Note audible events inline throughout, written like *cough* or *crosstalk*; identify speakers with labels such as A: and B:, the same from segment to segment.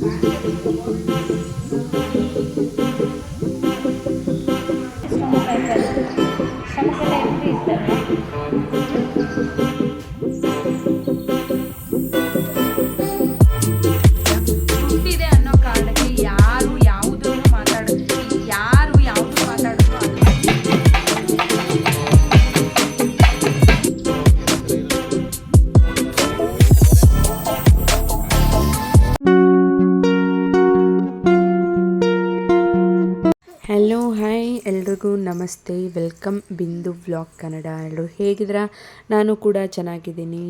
A: 我还是 ನಮಸ್ತೆ, ವೆಲ್ಕಮ್ ಬಿಂದು ವ್ಲಾಗ್ ಕನ್ನಡ ಎಲ್ಲರೂ ಹೇಗಿದ್ದೀರಾ? ನಾನು ಕೂಡ ಚೆನ್ನಾಗಿದ್ದೀನಿ.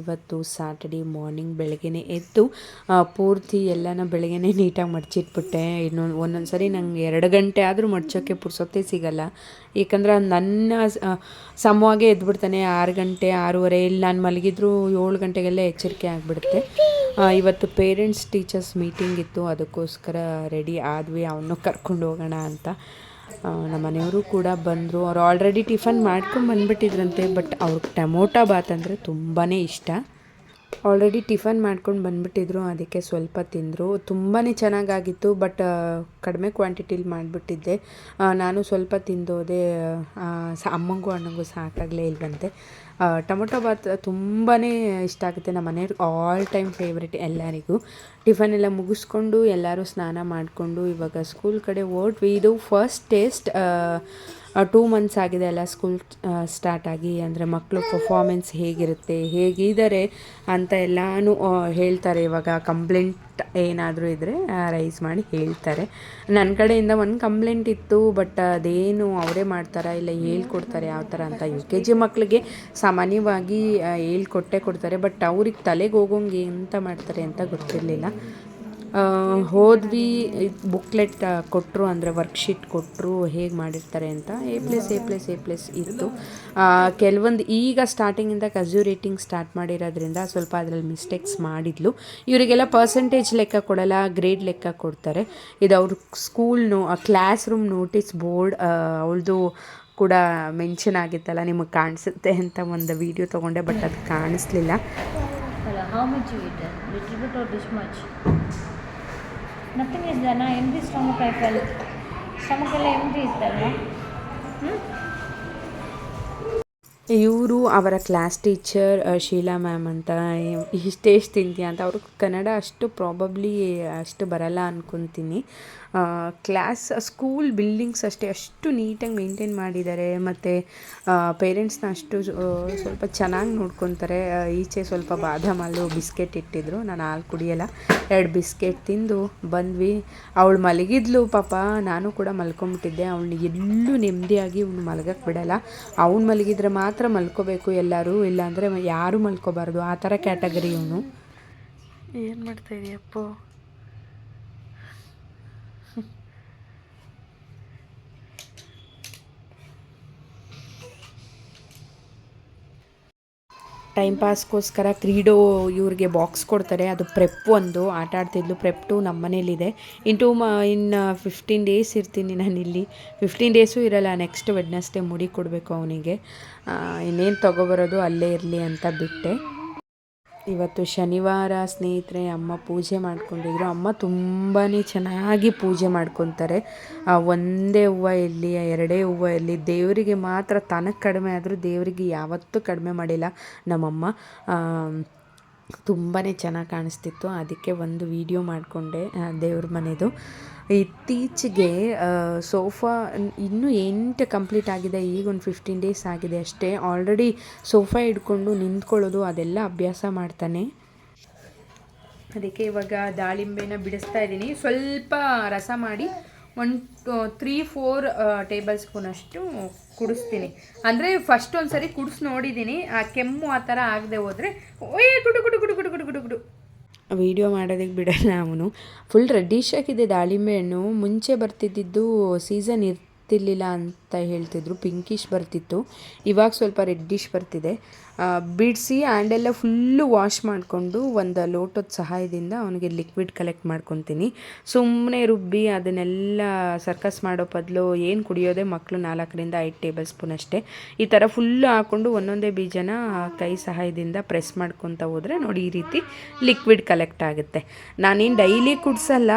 A: ಇವತ್ತು ಸಾಟರ್ಡೆ ಮಾರ್ನಿಂಗ್ ಬೆಳಗ್ಗೆನೇ ಎದ್ದು ಪೂರ್ತಿ ಎಲ್ಲನ ಬೆಳಗ್ಗೆನೇ ನೀಟಾಗಿ ಮಡಚಿಟ್ಬಿಟ್ಟೆ. ಇನ್ನೊಂದು ಒಂದೊಂದು ಸರಿ ನಂಗೆ ಎರಡು ಗಂಟೆ ಆದರೂ ಮಡ್ಚೋಕ್ಕೆ ಪುರ್ಸೊತ್ತೇ ಸಿಗಲ್ಲ. ಏಕೆಂದ್ರೆ ನನ್ನ ಸಮವಾಗೆ ಎದ್ಬಿಡ್ತಾನೆ ಆರು ಗಂಟೆ, ಆರೂವರೆ. ಇಲ್ಲಿ ನಾನು ಮಲಗಿದ್ರು ಏಳು ಗಂಟೆಗೆಲ್ಲ ಎಚ್ಚರಿಕೆ ಆಗಿಬಿಡುತ್ತೆ. ಇವತ್ತು ಪೇರೆಂಟ್ಸ್ ಟೀಚರ್ಸ್ ಮೀಟಿಂಗ್ ಇತ್ತು. ಅದಕ್ಕೋಸ್ಕರ ರೆಡಿ ಆದ್ವಿ. ಅವನು ಕರ್ಕೊಂಡು ಹೋಗೋಣ ಅಂತ. ನಮ್ಮ ಮನೆಯವರು ಕೂಡ ಬಂದರು. ಅವ್ರು ಆಲ್ರೆಡಿ ಟಿಫನ್ ಮಾಡ್ಕೊಂಡು ಬಂದುಬಿಟ್ಟಿದ್ರಂತೆ ಬಟ್ ಅವ್ರಿಗೆ ಟೊಮೊಟೊ ಬಾತ್ ಅಂದರೆ ತುಂಬಾ ಇಷ್ಟ. ಆಲ್ರೆಡಿ ಟಿಫನ್ ಮಾಡ್ಕೊಂಡು ಬಂದುಬಿಟ್ಟಿದ್ರು, ಅದಕ್ಕೆ ಸ್ವಲ್ಪ ತಿಂದರು. ತುಂಬಾ ಚೆನ್ನಾಗಾಗಿತ್ತು ಬಟ್ ಕಡಿಮೆ ಕ್ವಾಂಟಿಟಿಲಿ ಮಾಡಿಬಿಟ್ಟಿದ್ದೆ. ನಾನು ಸ್ವಲ್ಪ ತಿಂದೋದೆ ಅಮ್ಮಂಗೂ ಅಣ್ಣಂಗೂ ಸಾಕಾಗಲೇ ಇಲ್ವಂತೆ. ಟೊಮೊಟೊ ಬಾತ್ ತುಂಬಾ ಇಷ್ಟ ಆಗುತ್ತೆ ನಮ್ಮ ಮನೆಯವ್ರಿಗೆ ಆಲ್ ಟೈಮ್ ಫೇವ್ರೆಟ್ ಎಲ್ಲರಿಗೂ. ಟಿಫನ್ ಎಲ್ಲ ಮುಗಿಸ್ಕೊಂಡು ಎಲ್ಲರೂ ಸ್ನಾನ ಮಾಡಿಕೊಂಡು ಇವಾಗ ಸ್ಕೂಲ್ ಕಡೆ ಓಟ್ವಿ ಇದು ಫಸ್ಟ್ ಟೇಸ್ಟ್ ಟೂ ಮಂತ್ಸ್ ಆಗಿದೆ ಅಲ್ಲ ಸ್ಕೂಲ್ ಸ್ಟಾರ್ಟ್ ಆಗಿ, ಅಂದರೆ ಮಕ್ಕಳು ಪರ್ಫಾರ್ಮೆನ್ಸ್ ಹೇಗಿರುತ್ತೆ, ಹೇಗಿದ್ದಾರೆ ಅಂತ ಎಲ್ಲನೂ ಹೇಳ್ತಾರೆ. ಇವಾಗ ಕಂಪ್ಲೇಂಟ್ ಏನಾದರೂ ಇದ್ದರೆ ರೈಸ್ ಮಾಡಿ ಹೇಳ್ತಾರೆ. ನನ್ನ ಕಡೆಯಿಂದ ಒಂದು ಕಂಪ್ಲೇಂಟ್ ಇತ್ತು ಬಟ್ ಅದೇನು ಅವರೇ ಮಾಡ್ತಾರಾ, ಇಲ್ಲ ಹೇಳ್ಕೊಡ್ತಾರೆ ಯಾವ ಥರ ಅಂತ ಯು ಕೆ ಜಿ ಮಕ್ಕಳಿಗೆ ಸಾಮಾನ್ಯವಾಗಿ ಹೇಳ್ಕೊಟ್ಟೆ ಕೊಡ್ತಾರೆ. ಬಟ್ ಅವ್ರಿಗೆ ತಲೆಗೆ ಹೋಗೋಂಗೆ ಎಂತ ಮಾಡ್ತಾರೆ ಅಂತ ಗೊತ್ತಿರಲಿಲ್ಲ. ಹೋದ್ವಿ ಬುಕ್ಲೆಟ್ ಕೊಟ್ಟರು ಅಂದರೆ ವರ್ಕ್ಶೀಟ್ ಕೊಟ್ಟರು ಹೇಗೆ ಮಾಡಿರ್ತಾರೆ ಅಂತ. A plus A plus A plus ಇತ್ತು. ಕೆಲವೊಂದು ಈಗ ಸ್ಟಾರ್ಟಿಂಗಿಂದ ಕಸ್ಯೂ ರೇಟಿಂಗ್ ಸ್ಟಾರ್ಟ್ ಮಾಡಿರೋದ್ರಿಂದ ಸ್ವಲ್ಪ ಅದರಲ್ಲಿ ಮಿಸ್ಟೇಕ್ಸ್ ಮಾಡಿದ್ಲು. ಇವರಿಗೆಲ್ಲ ಪರ್ಸೆಂಟೇಜ್ ಲೆಕ್ಕ ಕೊಡಲ್ಲ ಗ್ರೇಡ್ ಲೆಕ್ಕ ಕೊಡ್ತಾರೆ. ಇದು ಅವ್ರ ಸ್ಕೂಲ್ನು ಕ್ಲಾಸ್ ರೂಮ್ ನೋಟಿಸ್ ಬೋರ್ಡ್ ಅವಳದು ಕೂಡ ಮೆನ್ಷನ್ ಆಗಿತ್ತಲ್ಲ, ನಿಮಗೆ ಕಾಣಿಸುತ್ತೆ ಅಂತ ಒಂದು ವಿಡಿಯೋ ತೊಗೊಂಡೆ ಬಟ್ ಅದು ಕಾಣಿಸ್ಲಿಲ್ಲ.
B: How much you this much nothing is than a empty stomach ಆಯ್ತಲ್ಲ ಸ್ಟಮಕ್ ಎಲ್ಲ ಎಂಟಿ ಇರ್ತಲ್ಲ ಹ್ಞೂ
A: ಇವರು ಅವರ ಕ್ಲಾಸ್ ಟೀಚರ್ ಶೀಲಾ ಮ್ಯಾಮ್ ಅಂತ ಇಷ್ಟೇಷ್ಟು ತಿಂತೀಯ ಅಂತ. ಅವರು ಕನ್ನಡ ಅಷ್ಟು ಪ್ರಾಬಬ್ಲಿ ಅಷ್ಟು ಬರಲ್ಲ ಅಂದ್ಕೊತೀನಿ ಕ್ಲಾಸ್, ಸ್ಕೂಲ್ ಬಿಲ್ಡಿಂಗ್ಸ್ ಅಷ್ಟೇ ಅಷ್ಟು ನೀಟಾಗಿ ಮೇಂಟೈನ್ ಮಾಡಿದ್ದಾರೆ. ಮತ್ತು ಪೇರೆಂಟ್ಸ್ನ ಅಷ್ಟು ಸ್ವಲ್ಪ ಚೆನ್ನಾಗಿ ನೋಡ್ಕೊತಾರೆ. ಈಚೆ ಸ್ವಲ್ಪ ಬಾದಾಮ್ ಹಾಲು ಬಿಸ್ಕೆಟ್ ಇಟ್ಟಿದ್ರು. ನಾನು ಹಾಲು ಕುಡಿಯಲ್ಲ. ಎರಡು ಬಿಸ್ಕೆಟ್ ತಿಂದು ಬಂದ್ವಿ. ಅವಳು ಮಲಗಿದ್ಲು ಪಾಪ. ನಾನು ಕೂಡ ಮಲ್ಕೊಂಬಿಟ್ಟಿದ್ದೆ ಅವಳು ಎಲ್ಲೂ ನೆಮ್ಮದಿಯಾಗಿ ಅವ್ನು ಮಲಗಕ್ಕೆ ಬಿಡಲ್ಲ. ಅವ್ನು ಮಲಗಿದ್ರೆ ಮಾತ್ರ ಮಲ್ಕೋಬೇಕು ಎಲ್ಲರೂ ಇಲ್ಲಾಂದರೆ ಯಾರೂ ಮಲ್ಕೋಬಾರ್ದು. ಆ ಥರ ಕ್ಯಾಟಗರಿ ಇವನು ಏನು ಮಾಡ್ತಾ ಟೈಮ್ ಪಾಸ್ಗೋಸ್ಕರ ಕ್ರೀಡೋ ಇವ್ರಿಗೆ ಬಾಕ್ಸ್ ಕೊಡ್ತಾರೆ. ಅದು ಪ್ರೆಪ್ ಒಂದು. ಆಟ ಆಡ್ತಿದ್ಲು ಪ್ರೆಪ್ ಟು ನಮ್ಮ ಮನೇಲಿದೆ. ಇನ್ ಟು ಮ ಇನ್ನು ಫಿಫ್ಟೀನ್ ಡೇಸ್ ಇರ್ತೀನಿ ನಾನಿಲ್ಲಿ. ಫಿಫ್ಟೀನ್ ಡೇಸು ಇರಲ್ಲ ನೆಕ್ಸ್ಟ್ ವೆಡ್ನಸ್ಡೇ ಮುಡಿ ಕೊಡಬೇಕು ಅವನಿಗೆ. ಇನ್ನೇನು ತೊಗೊಬರೋದು ಅಲ್ಲೇ ಇರಲಿ ಅಂತ ಬಿಟ್ಟೆ. ಇವತ್ತು ಶನಿವಾರ ಸ್ನೇಹಿತರೆ, ಅಮ್ಮ ಪೂಜೆ ಮಾಡ್ಕೊಂಡಿದ್ರು. ಅಮ್ಮ ತುಂಬಾ ಚೆನ್ನಾಗಿ ಪೂಜೆ ಮಾಡ್ಕೊತಾರೆ. ಒಂದೇ ಹೂವು ಇರಲಿ ಎರಡೇ ಹೂವು ಇರಲಿ ದೇವರಿಗೆ ಮಾತ್ರ ತನಗೆ ಕಡಿಮೆ ಆದರೂ ದೇವರಿಗೆ ಯಾವತ್ತೂ ಕಡಿಮೆ ಮಾಡಿಲ್ಲ ನಮ್ಮಮ್ಮ. ತುಂಬಾ ಚೆನ್ನಾಗಿ ಕಾಣಿಸ್ತಿತ್ತು. ಅದಕ್ಕೆ ಒಂದು ವಿಡಿಯೋ ಮಾಡಿಕೊಂಡೆ ದೇವ್ರ ಮನೆದು. ಇತ್ತೀಚೆಗೆ ಸೋಫಾ ಇನ್ನೂ ಎಂಟು ಕಂಪ್ಲೀಟ್ ಆಗಿದೆ, ಈಗ ಒಂದು ಫಿಫ್ಟೀನ್ ಡೇಸ್ ಆಗಿದೆ ಅಷ್ಟೇ. ಆಲ್ರೆಡಿ ಸೋಫಾ ಹಿಡ್ಕೊಂಡು ನಿಂತ್ಕೊಳ್ಳೋದು, ಅದೆಲ್ಲ ಅಭ್ಯಾಸ ಮಾಡ್ತಾನೆ. ಅದಕ್ಕೆ ಇವಾಗ ದಾಳಿಂಬೆನ ಬಿಡಿಸ್ತಾ ಇದ್ದೀನಿ. ಸ್ವಲ್ಪ ರಸ ಮಾಡಿ ಒನ್ ತ್ರೀ ಫೋರ್ ಟೇಬಲ್ ಸ್ಪೂನಷ್ಟು ಕುಡಿಸ್ತೀನಿ. ಅಂದರೆ ಫಸ್ಟ್ ಒಂದು ಸರಿ ಕುಡಿಸಿ ನೋಡಿದ್ದೀನಿ ಆ ಕೆಮ್ಮು ಆ ಥರ ಆಗದೆ ಹೋದರೆ, ಓಯ್, ಗುಡು ಗುಡು ಗುಡು ಗುಡು ಗುಡು ಗುಡು ಗುಡು. ವಿಡಿಯೋ ಮಾಡೋದಕ್ಕೆ ಬಿಡಲ್ಲ ಅವನು. ಫುಲ್ ರೆಡ್ಡಿಶ್ ಆಗಿದೆ ದಾಳಿಂಬೆ ಹಣ್ಣು. ಮುಂಚೆ ಬರ್ತಿದ್ದಿದ್ದು ಸೀಸನ್ ಇರ್ತಿರ್ಲಿಲ್ಲ ಅಂತ ಹೇಳ್ತಿದ್ರು. ಪಿಂಕಿಶ್ ಬರ್ತಿತ್ತು. ಇವಾಗ ಸ್ವಲ್ಪ ರೆಡ್ಡಿಶ್ ಬರ್ತಿದೆ. ಬಿಡಿಸಿ ಆ್ಯಂಡೆಲ್ಲ ಫುಲ್ಲು ವಾಶ್ ಮಾಡಿಕೊಂಡು ಒಂದು ಲೋಟದ ಸಹಾಯದಿಂದ ಅವನಿಗೆ ಲಿಕ್ವಿಡ್ ಕಲೆಕ್ಟ್ ಮಾಡ್ಕೊತೀನಿ. ಸುಮ್ಮನೆ ರುಬ್ಬಿ ಅದನ್ನೆಲ್ಲ ಸರ್ಕಸ್ ಮಾಡೋ ಬದಲು ಏನು ಕುಡಿಯೋದೇ ಮಕ್ಕಳು ನಾಲ್ಕರಿಂದ ಐದು ಟೇಬಲ್ ಸ್ಪೂನ್ ಅಷ್ಟೇ. ಈ ಥರ ಫುಲ್ಲು ಹಾಕ್ಕೊಂಡು ಒಂದೊಂದೇ ಬೀಜನ ಕೈ ಸಹಾಯದಿಂದ ಪ್ರೆಸ್ ಮಾಡ್ಕೊತ ಹೋದರೆ ನೋಡಿ ಈ ರೀತಿ ಲಿಕ್ವಿಡ್ ಕಲೆಕ್ಟ್ ಆಗುತ್ತೆ. ನಾನೇನು ಡೈಲಿ ಕುಡಿಸಲ್ಲ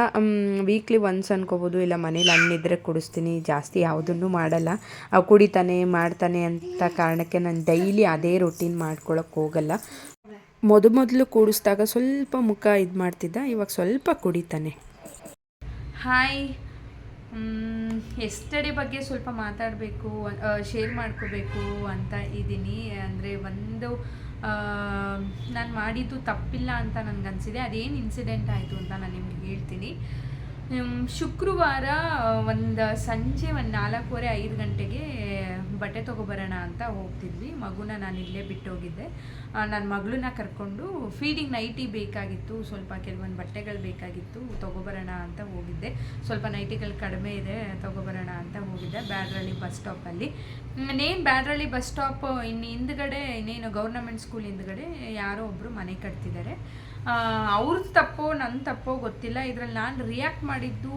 A: ವೀಕ್ಲಿ ಒನ್ಸ್ ಅನ್ಕೋಬೋದು, ಇಲ್ಲ ಮನೇಲಿ ಹಣ್ಣಿದ್ರೆ ಕುಡಿಸ್ತೀನಿ, ಜಾಸ್ತಿ ಯಾವುದನ್ನು ಮಾಡಲ್ಲ. ಕುಡಿತಾನೆ, ಮಾಡ್ತಾನೆ ಅಂತ ಕಾರಣಕ್ಕೆ ನಾನು ಡೈಲಿ ಅದೇ ರೊಟೀನ್ ಮಾಡ್ಕೊಳಕ್ಕೆ ಹೋಗಲ್ಲ. ಮೊದ ಮೊದಲು ಕೂಡಿಸ್ದಾಗ ಸ್ವಲ್ಪ ಮುಖ ಇದು ಮಾಡ್ತಿದ್ದ, ಇವಾಗ ಸ್ವಲ್ಪ ಕುಡಿತಾನೆ. ಹಾಯ್ ಎಸ್ಟಡಿ ಬಗ್ಗೆ ಸ್ವಲ್ಪ ಮಾತಾಡಬೇಕು ಶೇರ್ ಮಾಡ್ಕೋಬೇಕು ಅಂತ ಇದ್ದೀನಿ. ಅಂದರೆ ಒಂದು ನಾನು ಮಾಡಿದ್ದು ತಪ್ಪಿಲ್ಲ ಅಂತ ನನಗನ್ಸಿದೆ ಅದೇನು ಇನ್ಸಿಡೆಂಟ್ ಆಯಿತು ಅಂತ ನಾನು ನಿಮಗೆ ಹೇಳ್ತೀನಿ. ಶುಕ್ರವಾರ ಒಂದು ಸಂಜೆ ಒಂದು ನಾಲ್ಕೂವರೆ ಐದು ಗಂಟೆಗೆ ಬಟ್ಟೆ ತೊಗೊಬರೋಣ ಅಂತ ಹೋಗ್ತಿದ್ವಿ. ಮಗುನ ನಾನು ಇಲ್ಲೇ ಬಿಟ್ಟೋಗಿದ್ದೆ. ನನ್ನ ಮಗಳನ್ನ ಕರ್ಕೊಂಡು ಫೀಡಿಂಗ್ ನೈಟಿ ಬೇಕಾಗಿತ್ತು. ಸ್ವಲ್ಪ ಕೆಲವೊಂದು ಬಟ್ಟೆಗಳು ಬೇಕಾಗಿತ್ತು, ತೊಗೊಬರೋಣ ಅಂತ ಹೋಗಿದ್ದೆ. ಸ್ವಲ್ಪ ನೈಟಿಗಳು ಕಡಿಮೆ ಇದೆ, ತೊಗೊಬರೋಣ ಅಂತ ಹೋಗಿದ್ದೆ ಬ್ಯಾಡ್ರಳ್ಳಿ ಬಸ್ ಸ್ಟಾಪಲ್ಲಿ ಇನ್ನೇನು ಬ್ಯಾಡ್ರಳ್ಳಿ ಬಸ್ ಸ್ಟಾಪ್ ಇನ್ನು ಹಿಂದ್ಗಡೆ ಇನ್ನೇನು ಗೌರ್ನಮೆಂಟ್ ಸ್ಕೂಲ್ ಹಿಂದ್ಗಡೆ ಯಾರೋ ಒಬ್ಬರು ಮನೆ ಕಟ್ತಿದ್ದಾರೆ. ಅವ್ರದ್ದು ತಪ್ಪೋ ನನ್ನ ತಪ್ಪೋ ಗೊತ್ತಿಲ್ಲ. ಇದರಲ್ಲಿ ನಾನು ರಿಯಾಕ್ಟ್ ಮಾಡಿದ್ದು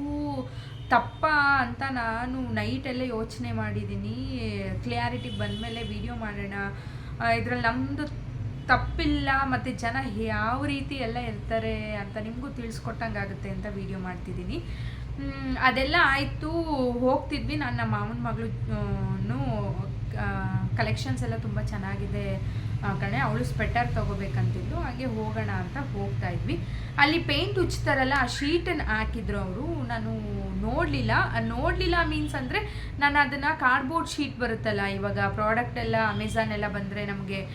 A: ತಪ್ಪ ಅಂತ ನಾನು ನೈಟೆಲ್ಲ ಯೋಚನೆ ಮಾಡಿದ್ದೀನಿ ಕ್ಲಿಯಾರಿಟಿ ಬಂದಮೇಲೆ ವಿಡಿಯೋ ಮಾಡೋಣ. ಇದರಲ್ಲಿ ನಮ್ಮದು ತಪ್ಪಿಲ್ಲ, ಮತ್ತು ಜನ ಯಾವ ರೀತಿ ಎಲ್ಲ ಇರ್ತಾರೆ ಅಂತ ನಿಮಗೂ ತಿಳಿಸ್ಕೊಟ್ಟಂಗಾಗುತ್ತೆ ಅಂತ ವಿಡಿಯೋ ಮಾಡ್ತಿದ್ದೀನಿ ಅದೆಲ್ಲ ಆಯಿತು. ಹೋಗ್ತಿದ್ವಿ. ನಾನು ನಮ್ಮ ಮಾವನ ಮಗಳು ಕಲೆಕ್ಷನ್ಸ್ ಎಲ್ಲ ತುಂಬ ಚೆನ್ನಾಗಿದೆ. ಕಣೆ, ಅವಳು ಸ್ವೆಟರ್ ತೊಗೋಬೇಕಂತಿದ್ದು ಹಾಗೆ ಹೋಗೋಣ ಅಂತ ಹೋಗ್ತಾ ಇದ್ವಿ. ಅಲ್ಲಿ ಪೇಂಟ್ ಉಚ್ತಾರಲ್ಲ ಆ ಶೀಟನ್ನು ಹಾಕಿದ್ರು ಅವರು. ನಾನು ನೋಡಲಿಲ್ಲ. ನೋಡಲಿಲ್ಲ ಮೀನ್ಸ್ ಅಂದರೆ ನಾನು ಅದನ್ನು ಕಾರ್ಡ್ಬೋರ್ಡ್ ಶೀಟ್ ಬರುತ್ತಲ್ಲ, ಇವಾಗ ಪ್ರಾಡಕ್ಟ್ ಎಲ್ಲ ಅಮೆಝಾನ್ ಎಲ್ಲ ಬಂದರೆ ನಮಗೆ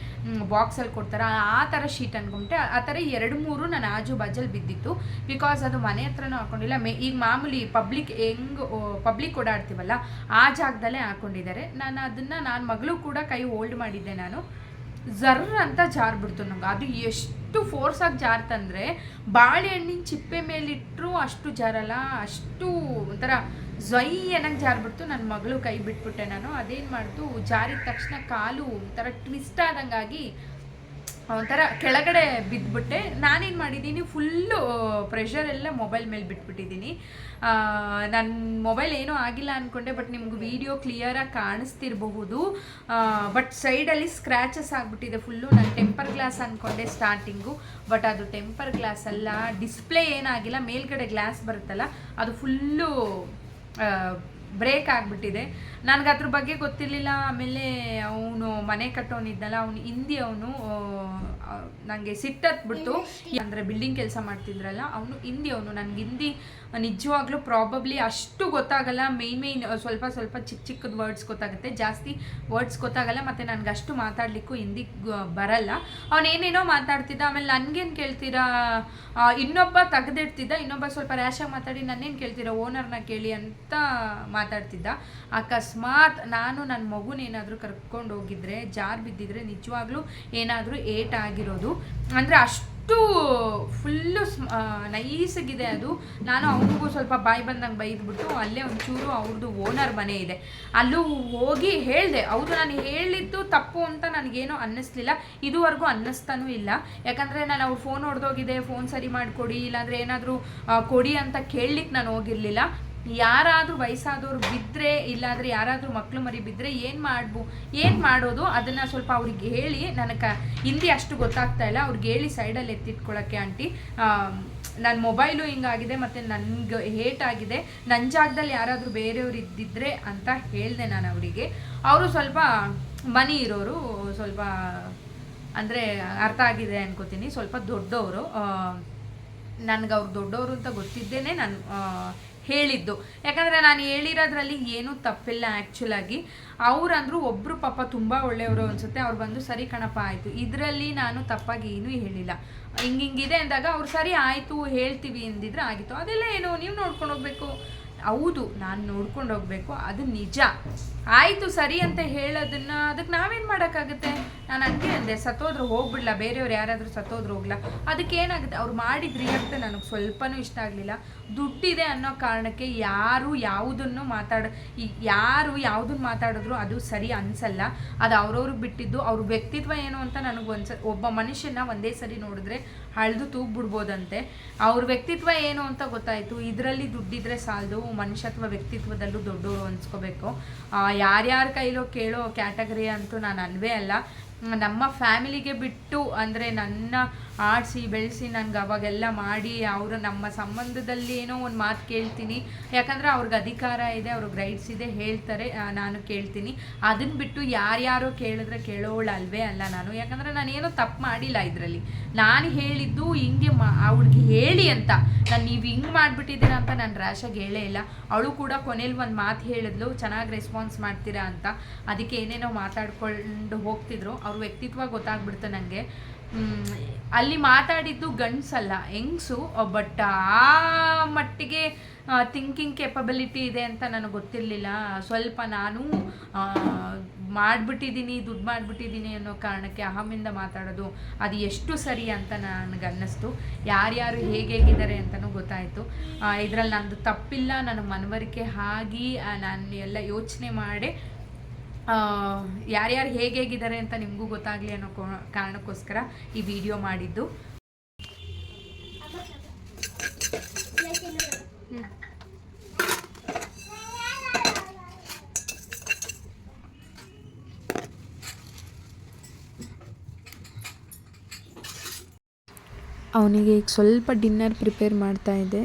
A: ಬಾಕ್ಸಲ್ಲಿ ಕೊಡ್ತಾರೆ. ಆ- ಥರ ಶೀಟ್ ಅನ್ಕೊಂಡೆ ಆ ಥರ ಎರಡು ಮೂರು ನಾನು ಆಜು ಬಾಜಲ್ಲಿ ಬಿದ್ದಿತ್ತು. ಬಿಕಾಸ್ ಅದು ಮನೆ ಹತ್ರನೂ ಹಾಕೊಂಡಿಲ್ಲ. ಮೇ, ಈಗ ಮಾಮೂಲಿ ಪಬ್ಲಿಕ್ ಹೆಂಗ್ ಪಬ್ಲಿಕ್ ಓಡಾಡ್ತೀವಲ್ಲ, ಆ ಜಾಗದಲ್ಲೇ ಹಾಕೊಂಡಿದ್ದಾರೆ. ನಾನು ಅದನ್ನು, ನಾನು ಮಗಳು ಕೂಡ ಕೈ ಹೋಲ್ಡ್ ಮಾಡಿದ್ದೆ ನಾನು. ಜರ್ರ್ ಅಂತ ಜಾರ್ಬಿಡ್ತು ನಂಗೆ ಅದು ಎಷ್ಟು ಫೋರ್ಸಾಗಿ ಜಾರ್ತಂದರೆ ಬಾಳೆಹಣ್ಣಿನ ಚಿಪ್ಪೆ ಮೇಲಿಟ್ಟರು ಅಷ್ಟು ಜಾರಲ್ಲ, ಅಷ್ಟು ಒಂಥರ ಝೈ ಅನ್ನಂಗೆ ಜಾರ್ಬಿಡ್ತು ನನ್ನ ಮಗಳು ಕೈ ಬಿಟ್ಬಿಟ್ಟೆ ನಾನು. ಅದೇನು ಮಾಡ್ತು, ಜಾರಿದ ತಕ್ಷಣ ಕಾಲು ಒಂಥರ ಟ್ವಿಸ್ಟ್ ಆದಂಗಾಗಿ ಒಂಥರ ಕೆಳಗಡೆ ಬಿದ್ದುಬಿಟ್ಟೆ ನಾನೇನು ಮಾಡಿದ್ದೀನಿ, ಫುಲ್ಲು ಪ್ರೆಷರ್ ಎಲ್ಲ ಮೊಬೈಲ್ ಮೇಲೆ ಬಿಟ್ಬಿಟ್ಟಿದ್ದೀನಿ. ನನ್ನ ಮೊಬೈಲ್ ಏನೂ ಆಗಿಲ್ಲ ಅಂದ್ಕೊಂಡೆ ಬಟ್ ನಿಮ್ಗೆ ವೀಡಿಯೋ ಕ್ಲಿಯರಾಗಿ ಕಾಣಿಸ್ತಿರಬಹುದು. ಬಟ್ ಸೈಡಲ್ಲಿ ಸ್ಕ್ರ್ಯಾಚಸ್ ಆಗಿಬಿಟ್ಟಿದೆ ಫುಲ್ಲು ನಾನು ಟೆಂಪರ್ ಗ್ಲಾಸ್ ಅಂದ್ಕೊಂಡೆ ಸ್ಟಾರ್ಟಿಂಗು ಬಟ್ ಅದು ಟೆಂಪರ್ ಗ್ಲಾಸ್ ಅಲ್ಲ ಡಿಸ್ಪ್ಲೇ ಏನಾಗಿಲ್ಲ, ಮೇಲ್ಗಡೆ ಗ್ಲಾಸ್ ಬರುತ್ತಲ್ಲ, ಅದು ಫುಲ್ಲು ಬ್ರೇಕ್ ಆಗಿಬಿಟ್ಟಿದೆ. ನನಗೆ ಅದ್ರ ಬಗ್ಗೆ ಗೊತ್ತಿರಲಿಲ್ಲ. ಆಮೇಲೆ ಅವನು ಮನೆ ಕಟ್ಟೋನಿದ್ದಲ್ಲ ಅವನು ಹಿಂದಿ ಅವನು ನನಗೆ ಸಿಟ್ಟತ್ಬಿಡ್ತು. ಅಂದರೆ ಬಿಲ್ಡಿಂಗ್ ಕೆಲಸ ಮಾಡ್ತಿದ್ರಲ್ಲ ಅವನು ಹಿಂದಿ ಅವನು ನನಗೆ ಹಿಂದಿ ನಿಜವಾಗ್ಲೂ ಪ್ರಾಬಬ್ಲಿ ಅಷ್ಟು ಗೊತ್ತಾಗಲ್ಲ. ಮೇಯ್ನ್ ಮೇಯ್ನ್ ಸ್ವಲ್ಪ ಸ್ವಲ್ಪ ಚಿಕ್ಕ ಚಿಕ್ಕದ ವರ್ಡ್ಸ್ ಗೊತ್ತಾಗುತ್ತೆ. ಜಾಸ್ತಿ ವರ್ಡ್ಸ್ ಗೊತ್ತಾಗಲ್ಲ ಮತ್ತು ನನಗೆ ಅಷ್ಟು ಮಾತಾಡಲಿಕ್ಕೂ ಹಿಂದಿ ಬರಲ್ಲ. ಅವನೇನೇನೋ ಮಾತಾಡ್ತಿದ್ದ ಆಮೇಲೆ ನನಗೇನು ಕೇಳ್ತೀರಾ? ಇನ್ನೊಬ್ಬ ತೆಗೆದಿಡ್ತಿದ್ದ ಇನ್ನೊಬ್ಬ ಸ್ವಲ್ಪ ರ್ಯಾಶಾಗಿ ಮಾತಾಡಿ ನನ್ನೇನು ಕೇಳ್ತೀರಾ? ಓನರ್ನ ಕೇಳಿ ಅಂತ ಮಾತಾಡ್ತಿದ್ದ. ಅಕಸ್ಮಾತ್ ನಾನು ನನ್ನ ಮಗುನೇನಾದರೂ ಕರ್ಕೊಂಡು ಹೋಗಿದ್ರೆ ಜಾರ್ ಬಿದ್ದಿದ್ರೆ ನಿಜವಾಗ್ಲೂ ಏನಾದರೂ ಏಟ್ ಆಗಿರೋದು. ಅಂದರೆ ಅಷ್ಟು ಫುಲ್ಲು ನೈಸಾಗಿದೆ ಅದು. ನಾನು ಅವ್ರಿಗೂ ಸ್ವಲ್ಪ ಬಾಯಿ ಬಂದಂಗೆ ಬೈದ್ಬಿಟ್ಟು ಅಲ್ಲೇ ಒಂಚೂರು ಅವ್ರದ್ದು ಓನರ್ ಮನೆ ಇದೆ. ಅಲ್ಲೂ ಹೋಗಿ ಹೇಳಿದೆ, ಹೌದು, ನಾನು ಹೇಳಿದ್ದು ತಪ್ಪು ಅಂತ ನನಗೇನು ಅನ್ನಿಸ್ಲಿಲ್ಲ. ಇದುವರೆಗೂ ಅನ್ನಿಸ್ತಾನೂ ಇಲ್ಲ. ಯಾಕಂದರೆ ನಾನು ಅವ್ರ ಫೋನ್ ಹೊಡೆದೋಗಿದೆ ಫೋನ್ ಸರಿ ಮಾಡಿಕೊಡಿ, ಇಲ್ಲಾಂದರೆ ಏನಾದರೂ ಕೊಡಿ ಅಂತ ಕೇಳಲಿಕ್ಕೆ ನಾನು ಹೋಗಿರಲಿಲ್ಲ. ಯಾರಾದರೂ ವಯಸ್ಸಾದವ್ರು ಬಿದ್ದರೆ ಇಲ್ಲಾಂದರೆ ಯಾರಾದರೂ ಮಕ್ಕಳು ಮರಿ ಬಿದ್ದರೆ ಏನು ಮಾಡ್ಬು, ಏನು ಮಾಡೋದು ಅದನ್ನು ಸ್ವಲ್ಪ ಅವ್ರಿಗೆ ಹೇಳಿ ನನಗೆ ಹಿಂದಿ ಅಷ್ಟು ಗೊತ್ತಾಗ್ತಾ ಇಲ್ಲ. ಅವ್ರಿಗೆ ಹೇಳಿ ಸೈಡಲ್ಲಿ ಎತ್ತಿಟ್ಕೊಳ್ಳೋಕ್ಕೆ ಆಂಟಿ. ನನ್ನ ಮೊಬೈಲು ಹಿಂಗಾಗಿದೆ ಮತ್ತು ನನಗೆ ಹೇಟ್ ಆಗಿದೆ. ನನ್ನ ಜಾಗದಲ್ಲಿ ಯಾರಾದರೂ ಬೇರೆಯವ್ರು ಇದ್ದಿದ್ರೆ ಅಂತ ಹೇಳಿದೆ ನಾನು ಅವರಿಗೆ. ಅವರು ಸ್ವಲ್ಪ ಮನಿ ಇರೋರು, ಸ್ವಲ್ಪ ಅಂದರೆ ಅರ್ಥ ಆಗಿದೆ ಅನ್ಕೋತೀನಿ. ಸ್ವಲ್ಪ ದೊಡ್ಡವರು. ನನಗೆ ಅವ್ರು ದೊಡ್ಡವರು ಅಂತ ಗೊತ್ತಿದ್ದೇನೆ. ನಾನು ಹೇಳಿದ್ದು. ಯಾಕಂದರೆ ನಾನು ಹೇಳಿರೋದ್ರಲ್ಲಿ ಏನೂ ತಪ್ಪಿಲ್ಲ ಆ್ಯಕ್ಚುಲಾಗಿ ಅವರಂದ್ರು ಒಬ್ಬರು ಪಾಪ ತುಂಬ ಒಳ್ಳೆಯವರು ಅನಿಸುತ್ತೆ. ಅವ್ರು ಬಂದು, ಸರಿ ಕಣಪ್ಪ, ಆಯಿತು. ಇದರಲ್ಲಿ ನಾನು ತಪ್ಪಾಗಿ ಏನೂ ಹೇಳಿಲ್ಲ. ಹಿಂಗಿಂಗಿದೆ ಅಂದಾಗ ಅವ್ರು, ಸರಿ, ಆಯಿತು, ಹೇಳ್ತೀವಿ ಅಂದಿದ್ರೆ ಆಗಿತ್ತು. ಅದೆಲ್ಲ ಏನು, ನೀವು ನೋಡ್ಕೊಂಡು ಹೋಗ್ಬೇಕು.
C: ಹೌದು, ನಾನು ನೋಡ್ಕೊಂಡು ಹೋಗಬೇಕು, ಅದು ನಿಜ. ಆಯಿತು ಸರಿ ಅಂತ ಹೇಳೋದನ್ನ ಅದಕ್ಕೆ ನಾವೇನು ಮಾಡೋಕ್ಕಾಗುತ್ತೆ? ನಾನು ಹಂಗೆ ಅಂದೆ, ಸತ್ತೋದ್ರು ಹೋಗ್ಬಿಡ್ಲ, ಬೇರೆಯವ್ರು ಯಾರಾದರೂ ಸತ್ತೋದ್ರು ಹೋಗ್ಲಾ. ಅದಕ್ಕೆ ಏನಾಗುತ್ತೆ ಅವ್ರು ಮಾಡಿದ ರಿಯಾಕ್ಟ್ ನನಗೆ ಸ್ವಲ್ಪನೂ ಇಷ್ಟ ಆಗಲಿಲ್ಲ. ದುಡ್ಡಿದೆ ಅನ್ನೋ ಕಾರಣಕ್ಕೆ ಯಾರು ಯಾವುದನ್ನು ಮಾತಾಡ ಯಾರು ಯಾವುದನ್ನು ಮಾತಾಡಿದ್ರು ಅದು ಸರಿ ಅನ್ಸಲ್ಲ. ಅದು ಅವ್ರವ್ರಿಗೆ ಬಿಟ್ಟಿದ್ದು, ಅವ್ರ ವ್ಯಕ್ತಿತ್ವ ಏನು ಅಂತ ನನಗೆ ಒಂದ್ಸ, ಒಬ್ಬ ಮನುಷ್ಯನ ಒಂದೇ ಸರಿ ನೋಡಿದ್ರೆ ಹಳ್ದು ತೂಗ್ಬಿಡ್ಬೋದಂತೆ. ಅವ್ರ ವ್ಯಕ್ತಿತ್ವ ಏನು ಅಂತ ಗೊತ್ತಾಯಿತು, ಇದರಲ್ಲಿ ದುಡ್ಡಿದ್ರೆ ಸಾಲದು ಮನುಷ್ಯತ್ವ ವ್ಯಕ್ತಿತ್ವದಲ್ಲೂ ದೊಡ್ಡವರು ಅನ್ಸ್ಕೋಬೇಕು. ಯಾರ್ಯಾರ ಕೈಲೋ ಕೇಳೋ ಕ್ಯಾಟಗರಿ ಅಂತೂ ನಾನು ಅನ್ವೇ ಅಲ್ಲ. ನಮ್ಮ ಫ್ಯಾಮಿಲಿಗೆ ಬಿಟ್ಟು ಅಂದರೆ ನನ್ನ ಆಡಿಸಿ, ಬೆಳೆಸಿ ನನಗೆ ಅವಾಗೆಲ್ಲ ಮಾಡಿ ಅವರು ನಮ್ಮ ಸಂಬಂಧದಲ್ಲಿ ಏನೋ ಒಂದು ಮಾತು ಕೇಳ್ತೀನಿ. ಯಾಕಂದರೆ ಅವ್ರಿಗೆ ಅಧಿಕಾರ ಇದೆ, ಅವ್ರಿಗೆ ರೈಟ್ಸ್ ಇದೆ ಹೇಳ್ತಾರೆ ನಾನು ಕೇಳ್ತೀನಿ. ಅದನ್ನು ಬಿಟ್ಟು ಯಾರ್ಯಾರೋ ಕೇಳಿದ್ರೆ ಕೇಳೋಳು ಅಲ್ವೇ ಅಲ್ಲ ನಾನು. ಯಾಕಂದರೆ ನಾನೇನೋ ತಪ್ಪು ಮಾಡಿಲ್ಲ ಇದರಲ್ಲಿ. ನಾನು ಹೇಳಿದ್ದು ಹಿಂಗೆ ಮಾ, ಅವಳಿಗೆ ಹೇಳಿ ಅಂತ. ನಾನು ನೀವು ಹಿಂಗೆ ಮಾಡಿಬಿಟ್ಟಿದ್ದೀರಾ ಅಂತ ನಾನು ರ್ಯಾಶಾಗಿ ಹೇಳೇ ಇಲ್ಲ. ಅವಳು ಕೂಡ ಕೊನೆಯಲ್ಲಿ ಒಂದು ಮಾತು ಹೇಳಿದ್ಲು, ಚೆನ್ನಾಗಿ ರೆಸ್ಪಾನ್ಸ್ ಮಾಡ್ತೀರಾ ಅಂತ. ಅದಕ್ಕೆ ಏನೇನೋ ಮಾತಾಡ್ಕೊಂಡು ಹೋಗ್ತಿದ್ರು. ಅವ್ರ ವ್ಯಕ್ತಿತ್ವ ಗೊತ್ತಾಗ್ಬಿಡ್ತು ನನಗೆ ಅಲ್ಲಿ ಮಾತಾಡಿದ್ದು ಗಂಡ್ಸಲ್ಲ, ಹೆಂಗ್ಸು? ಬಟ್ ಆ ಮಟ್ಟಿಗೆ ಥಿಂಕಿಂಗ್ ಕೆಪಬಿಲಿಟಿ ಇದೆ ಅಂತ ನನಗೆ ಗೊತ್ತಿರಲಿಲ್ಲ. ಸ್ವಲ್ಪ ನಾನು ಮಾಡಿಬಿಟ್ಟಿದ್ದೀನಿ ದುಡ್ಡು ಮಾಡಿಬಿಟ್ಟಿದ್ದೀನಿ ಅನ್ನೋ ಕಾರಣಕ್ಕೆ ಅಹಮಿಂದ ಮಾತಾಡೋದು ಅದು ಎಷ್ಟು ಸರಿ ಅಂತ ನನಗೆ ಅನ್ನಿಸ್ತು ಯಾರ್ಯಾರು ಹೇಗೆ ಹೇಗಿದ್ದಾರೆ ಅಂತಲೂ ಗೊತ್ತಾಯಿತು. ಇದರಲ್ಲಿ ನಂದು ತಪ್ಪಿಲ್ಲ ನನ್ನ ಮನವರಿಕೆ ಆಗಿ ನಾನು ಎಲ್ಲ ಯೋಚನೆ ಮಾಡಿ ಯಾರ್ಯಾರು ಹೇಗೆ ಹೇಗಿದ್ದಾರೆ ಅಂತ ನಿಮಗೂ ಗೊತ್ತಾಗಲಿ ಅನ್ನೋ ಕಾರಣಕ್ಕೋಸ್ಕರ ಈ ವಿಡಿಯೋ ಮಾಡಿದ್ದು.
A: ಅವನಿಗೆ ಈಗ ಸ್ವಲ್ಪ ಡಿನ್ನರ್ ಪ್ರಿಪೇರ್ ಮಾಡ್ತಾ ಇದ್ದೆ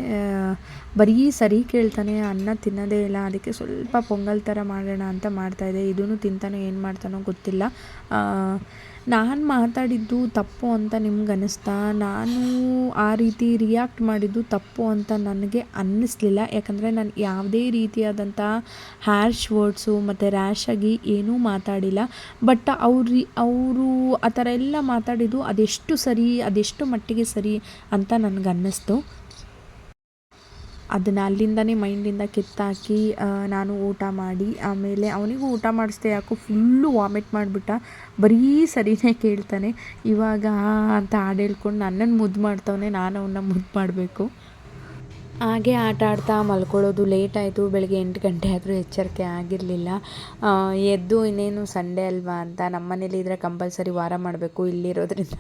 A: ಬರೀ ಸರಿ ಕೇಳ್ತಾನೆ, ಅನ್ನ ತಿನ್ನೋದೇ ಇಲ್ಲ, ಅದಕ್ಕೆ ಸ್ವಲ್ಪ ಪೊಂಗಲ್ ಥರ ಮಾಡೋಣ ಅಂತ ಮಾಡ್ತಾಯಿದ್ದೆ ಇದೂ. ತಿಂತಾನೋ, ಏನು ಮಾಡ್ತಾನೋ ಗೊತ್ತಿಲ್ಲ. ನಾನು ಮಾತಾಡಿದ್ದು ತಪ್ಪು ಅಂತ ನಿಮ್ಗೆ ಅನ್ನಿಸ್ತಾ ನಾನು ಆ ರೀತಿ ರಿಯಾಕ್ಟ್ ಮಾಡಿದ್ದು ತಪ್ಪು ಅಂತ ನನಗೆ ಅನ್ನಿಸ್ಲಿಲ್ಲ. ಯಾಕಂದರೆ ನಾನು ಯಾವುದೇ ರೀತಿಯಾದಂಥ ಹ್ಯಾಶ್ ವರ್ಡ್ಸು ಮತ್ತು ರ್ಯಾಶಾಗಿ ಏನೂ ಮಾತಾಡಿಲ್ಲ. ಬಟ್ ಅವ್ರು ಅವರು ಆ ಥರ ಎಲ್ಲ ಮಾತಾಡಿದ್ದು ಅದೆಷ್ಟು ಸರಿ, ಅದೆಷ್ಟು ಮಟ್ಟಿಗೆ ಸರಿ ಅಂತ ನನಗೆ ಅನ್ನಿಸ್ತು ಅದನ್ನು ಅಲ್ಲಿಂದನೇ ಮೈಂಡಿಂದ ಕಿತ್ತಾಕಿ ನಾನು ಊಟ ಮಾಡಿ, ಆಮೇಲೆ ಅವನಿಗೂ ಊಟ ಮಾಡಿಸ್ದೆ ಯಾಕೋ ಫುಲ್ಲು ವಾಮಿಟ್ ಮಾಡಿಬಿಟ್ಟ. ಬರೀ ಸರಿನೇ ಕೇಳ್ತಾನೆ. ಇವಾಗ ಅಂತ ಹಾಡು ಹೇಳ್ಕೊಂಡು ನನ್ನನ್ನು ಮುದ್ದು ಮಾಡ್ತವನೇ, ನಾನು ಅವನ್ನ ಮುದ್ದು ಮಾಡಬೇಕು. ಹಾಗೆ ಆಟ ಆಡ್ತಾ ಮಲ್ಕೊಳ್ಳೋದು ಲೇಟ್ ಆಯಿತು. ಬೆಳಗ್ಗೆ ಎಂಟು ಗಂಟೆ ಆದರೂ ಎಚ್ಚರಿಕೆ ಆಗಿರಲಿಲ್ಲ. ಎದ್ದು ಇನ್ನೇನು ಸಂಡೇ ಅಲ್ವಾ ಅಂತ ನಮ್ಮ ಮನೇಲಿ ಇದ್ದರೆ ಕಂಪಲ್ಸರಿ ವಾರ ಮಾಡಬೇಕು. ಇಲ್ಲಿರೋದ್ರಿಂದ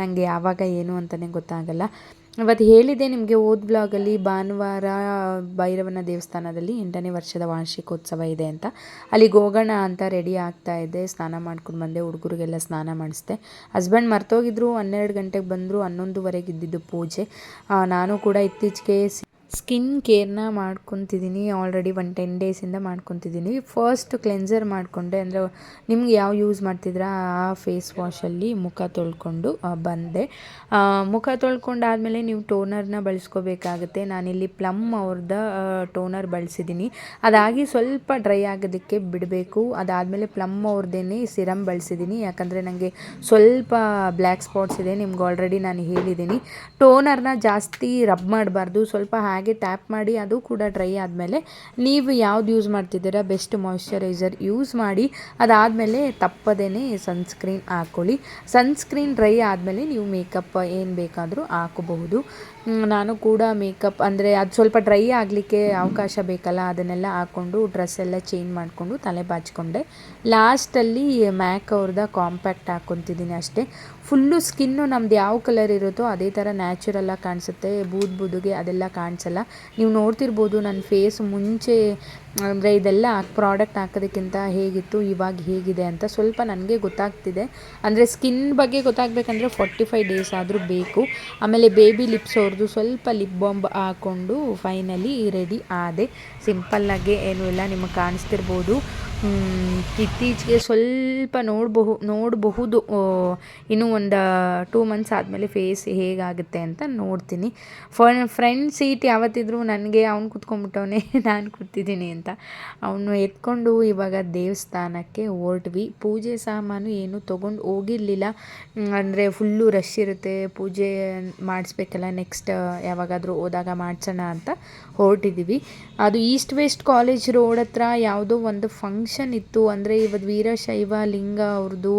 A: ನನಗೆ ಯಾವಾಗ ಏನು ಅಂತಲೇ ಗೊತ್ತಾಗಲ್ಲ. ಇವತ್ತು ಹೇಳಿದೆ ನಿಮಗೆ ಓದ್ ಬ್ಲಾಗಲ್ಲಿ ಭಾನುವಾರ ಭೈರವನ ದೇವಸ್ಥಾನದಲ್ಲಿ ಎಂಟನೇ ವರ್ಷದ ವಾರ್ಷಿಕೋತ್ಸವ ಇದೆ ಅಂತ. ಅಲ್ಲಿಗೆ ಹೋಗೋಣ ಅಂತ ರೆಡಿ ಆಗ್ತಾ ಇದ್ದೆ. ಸ್ನಾನ ಮಾಡ್ಕೊಂಡು ಬಂದೆ. ಹುಡುಗರಿಗೆಲ್ಲ ಸ್ನಾನ ಮಾಡಿಸ್ದೆ. ಹಸ್ಬೆಂಡ್ ಮರ್ತೋಗಿದ್ರು. ಹನ್ನೆರಡು ಗಂಟೆಗೆ ಬಂದರು. ಹನ್ನೊಂದುವರೆಗೆ ಇದ್ದಿದ್ದು ಪೂಜೆ. ನಾನು ಕೂಡ ಇತ್ತೀಚೆಗೆ ಸ್ಕಿನ್ ಕೇರ್ನ ಮಾಡ್ಕೊತಿದ್ದೀನಿ ಆಲ್ರೆಡಿ ಒನ್ ಟೆನ್ ಡೇಸಿಂದ ಮಾಡ್ಕೊತಿದ್ದೀನಿ. ಫಸ್ಟ್ ಕ್ಲೆನ್ಸರ್ ಮಾಡಿಕೊಂಡೆ ಅಂದರೆ ನಿಮ್ಗೆ ಯಾವ ಯೂಸ್ ಮಾಡ್ತಿದ್ರಾ ಆ ಫೇಸ್ ವಾಶಲ್ಲಿ ಮುಖ ತೊಳ್ಕೊಂಡು ಬಂದೆ. ಮುಖ ತೊಳ್ಕೊಂಡಾದಮೇಲೆ ನೀವು ಟೋನರ್ನ ಬಳಸ್ಕೋಬೇಕಾಗುತ್ತೆ. ನಾನಿಲ್ಲಿ ಪ್ಲಮ್ ಅವ್ರದ ಟೋನರ್ ಬಳಸಿದ್ದೀನಿ. ಅದಾಗಿ ಸ್ವಲ್ಪ ಡ್ರೈ ಆಗೋದಕ್ಕೆ ಬಿಡಬೇಕು. ಅದಾದಮೇಲೆ ಪ್ಲಮ್ ಅವ್ರದ್ದೇನೆ ಸಿರಮ್ ಬಳಸಿದ್ದೀನಿ. ಯಾಕಂದರೆ ನನಗೆ ಸ್ವಲ್ಪ ಬ್ಲ್ಯಾಕ್ ಸ್ಪಾಟ್ಸ್ ಇದೆ. ನಿಮ್ಗೆ ಆಲ್ರೆಡಿ ನಾನು ಹೇಳಿದ್ದೀನಿ. ಟೋನರ್ನ ಜಾಸ್ತಿ ರಬ್ ಮಾಡಬಾರ್ದು. ಸ್ವಲ್ಪ ಹಾಗೆ ಟ್ಯಾಪ್ ಮಾಡಿ ಅದು ಕೂಡ ಡ್ರೈ ಆದಮೇಲೆ ನೀವು ಯಾವ್ದು ಯೂಸ್ ಮಾಡ್ತಿದ್ದೀರಾ ಬೆಸ್ಟ್ ಮಾಯಿಶ್ಚರೈಸರ್ ಯೂಸ್ ಮಾಡಿ, ಅದಾದಮೇಲೆ ತಪ್ಪದೇ ಸನ್ಸ್ಕ್ರೀನ್ ಹಾಕ್ಕೊಳ್ಳಿ ಸನ್ಸ್ಕ್ರೀನ್ ಡ್ರೈ ಆದಮೇಲೆ ನೀವು ಮೇಕಪ್ ಏನು ಬೇಕಾದರೂ ಹಾಕಬಹುದು. ನಾನು ಕೂಡ ಮೇಕಪ್ ಅಂದರೆ ಅದು ಸ್ವಲ್ಪ ಡ್ರೈ ಆಗಲಿಕ್ಕೆ ಅವಕಾಶ ಬೇಕಲ್ಲ, ಅದನ್ನೆಲ್ಲ ಹಾಕ್ಕೊಂಡು ಡ್ರೆಸ್ ಎಲ್ಲ ಚೇಂಜ್ ಮಾಡಿಕೊಂಡು ತಲೆ ಬಾಚಿಕೊಂಡೆ. ಲಾಸ್ಟಲ್ಲಿ ಮ್ಯಾಕ್ ಅವ್ರದ್ದು ಕಾಂಪ್ಯಾಕ್ಟ್ ಹಾಕ್ಕೊತಿದ್ದೀನಿ ಅಷ್ಟೇ. ಫುಲ್ಲು ಸ್ಕಿನ್ನು ನಮ್ದು ಯಾವ ಕಲರ್ ಇರುತ್ತೋ ಅದೇ ಥರ ನ್ಯಾಚುರಲ್ಲಾಗಿ ಕಾಣಿಸುತ್ತೆ. ಬೂದ್ ಬೂದುಗೆ ಅದೆಲ್ಲ ಕಾಣಿಸಲ್ಲ. ನೀವು ನೋಡ್ತಿರ್ಬೋದು ನನ್ನ ಫೇಸ್ ಮುಂಚೆ, ಅಂದರೆ ಇದೆಲ್ಲ ಪ್ರಾಡಕ್ಟ್ ಹಾಕೋದಕ್ಕಿಂತ ಹೇಗಿತ್ತು, ಇವಾಗ ಹೇಗಿದೆ ಅಂತ ಸ್ವಲ್ಪ ನನಗೆ ಗೊತ್ತಾಗ್ತಿದೆ. ಅಂದರೆ ಸ್ಕಿನ್ ಬಗ್ಗೆ ಗೊತ್ತಾಗಬೇಕಂದ್ರೆ ಫೋರ್ಟಿ ಫೈವ್ ಡೇಸ್ ಆದರೂ ಬೇಕು. ಆಮೇಲೆ ಬೇಬಿ ಲಿಪ್ಸ್ ಅವ್ರದ್ದು ಸ್ವಲ್ಪ ಲಿಪ್ ಬಾಂಬ್ ಹಾಕ್ಕೊಂಡು ಫೈನಲಿ ರೆಡಿ ಆದೆ. ಸಿಂಪಲ್ಲಾಗೆ ಏನೂ ಇಲ್ಲ, ನಿಮಗೆ ಕಾಣಿಸ್ತಿರ್ಬೋದು. ಇತ್ತೀಚೆಗೆ ಸ್ವಲ್ಪ ನೋಡಬಹು, ನೋಡಬಹುದು. ಇನ್ನೂ ಒಂದು ಟೂ ಮಂತ್ಸ್ ಆದಮೇಲೆ ಫೇಸ್ ಹೇಗಾಗುತ್ತೆ ಅಂತ ನೋಡ್ತೀನಿ. ಫನ್ ಫ್ರೆಂಡ್ ಸೀಟ್ ಯಾವತ್ತಿದ್ರು ನನಗೆ ಅವ್ನು ಕುತ್ಕೊಂಡ್ಬಿಟ್ಟವನೇ, *laughs* ನಾನು ಕೂತಿದ್ದೀನಿ ಅಂತ. ಅವನು ಎತ್ಕೊಂಡು ಇವಾಗ ದೇವಸ್ಥಾನಕ್ಕೆ ಹೊರಟ್ವಿ. ಪೂಜೆ ಸಾಮಾನು ಏನು ತೊಗೊಂಡು ಹೋಗಿರಲಿಲ್ಲ. ಅಂದರೆ ಫುಲ್ಲು ರಶ್ ಇರುತ್ತೆ. ಪೂಜೆ ಮಾಡಿಸ್ಬೇಕಲ್ಲ ನೆಕ್ಸ್ಟ್ ಯಾವಾಗಾದರೂ ಹೋದಾಗ ಮಾಡಿಸೋಣ ಅಂತ. ಹೊರಟಿದ್ದೀವಿ. ಅದು ಈಸ್ಟ್ ವೆಸ್ಟ್ ಕಾಲೇಜ್ ರೋಡ್ ಹತ್ರ ಯಾವುದೋ ಒಂದು ಫಂಕ್ಷನ್ ಇತ್ತು. ಅಂದರೆ ಇವತ್ತು ವೀರಶೈವ ಲಿಂಗ ಅವ್ರದ್ದು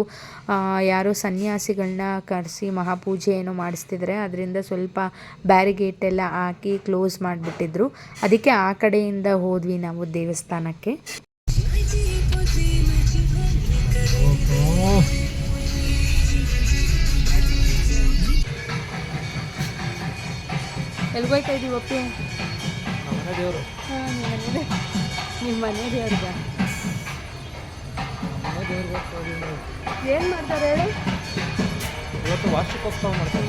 A: ಯಾರೋ ಸನ್ಯಾಸಿಗಳನ್ನ ಕರೆಸಿ ಮಹಾಪೂಜೆ ಏನೋ ಮಾಡಿಸ್ತಿದ್ರೆ ಅದರಿಂದ ಸ್ವಲ್ಪ ಬ್ಯಾರಿಗೇಟ್ ಎಲ್ಲ ಹಾಕಿ ಕ್ಲೋಸ್ ಮಾಡಿಬಿಟ್ಟಿದ್ರು. ಅದಕ್ಕೆ ಆ ಕಡೆಯಿಂದ ಹೋದ್ವಿ ನಾವು ದೇವಸ್ಥಾನಕ್ಕೆ. ಎಲ್ಗೋಯ್ತಾ ಇದೀವಿ ಒಪ್ಪಿ
D: ಮನೆ ದೇವರು
A: ನಿಮ್ಮ ಮನೆ ದೇವ್ರಿಗೆ
D: ಮನೆ ದೇವ್ರಿಗೆ
A: ಏನು ಮಾಡ್ತಾರೆ ಹೇಳಿ?
D: ಇವತ್ತು ವಾರ್ಷಿಕೋತ್ಸವ ಮಾಡ್ತಾರೆ.